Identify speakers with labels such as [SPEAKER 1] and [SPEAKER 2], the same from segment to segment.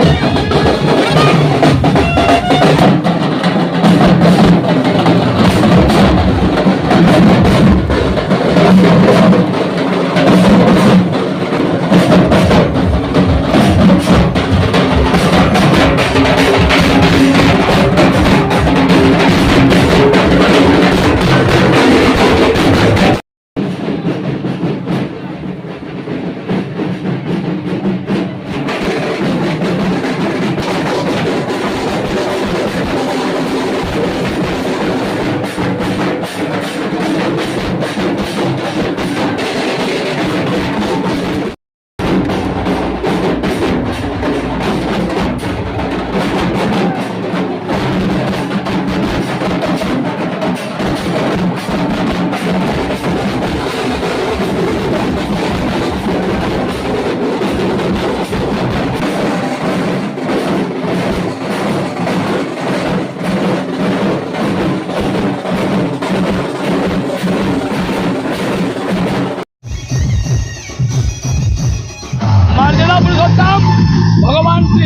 [SPEAKER 1] Thank you.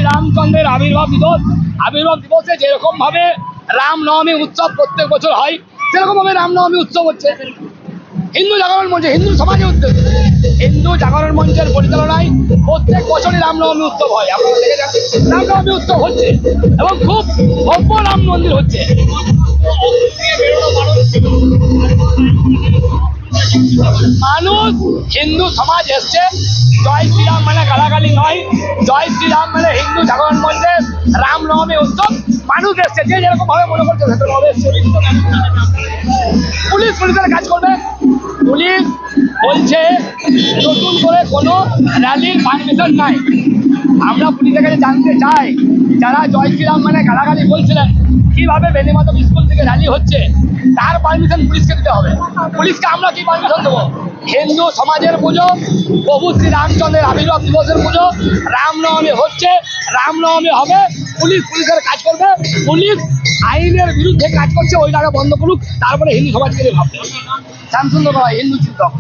[SPEAKER 1] ভগবান শ্রী রামচন্দ্রের আবির্ভাব দিবস। আবির্ভাব দিবসে যেরকম ভাবে রামনবমী উৎসব প্রত্যেক বছর হয় সেরকম ভাবে রামনবমী উৎসব হচ্ছে। হিন্দু জাগরণ মঞ্চে, হিন্দু সমাজে উদ্যোগ। হিন্দু জাগরণ মঞ্চের পরিচালনায় প্রত্যেক বছরই রামনবমী উৎসব হয়। আপনারা রামনবমী উৎসব হচ্ছে এবং খুব ভব্য রাম মন্দির হচ্ছে। মানুষ হিন্দু সমাজ এসছে জয় শ্রীরাম মানে গালাগালি নয়। জয় শ্রীরাম মানে হিন্দু জাগরণ মঞ্চে রামনবমী উৎসব। মানুষ এসছে, যে যেরকম ভাবে মনে করছে সেরকম ভাবে পুলিশ পুলিশের কাজ করবে। পুলিশ বলছে, নতুন করে কোনো র্যালির পারমিশন নাই। আমরা পুলিশের কাছে জানতে চাই, যারা জয় শ্রীরাম মানে গালাগালি বলছিলেন, কীভাবে বেনিমাধব স্কুল থেকে র্যালি হচ্ছে? তার পারমিশন পুলিশকে দিতে হবে। পুলিশকে আমরা কি পারমিশন দেবো? হিন্দু সমাজের পুজো প্রভু শ্রী রামচন্দ্রের আবির্ভাব দিবসের পুজো, রামনবমী হচ্ছে, রামনবমী হবে, পুলিশ পুলিশের কাজ করবে, পুলিশ আইনের বিরুদ্ধে কাজ করছে ওইটাকে বন্ধ করুক, তারপরে হিন্দু সমাজকে ভাববে। শ্যামসুন্দর হিন্দু চিন্তক।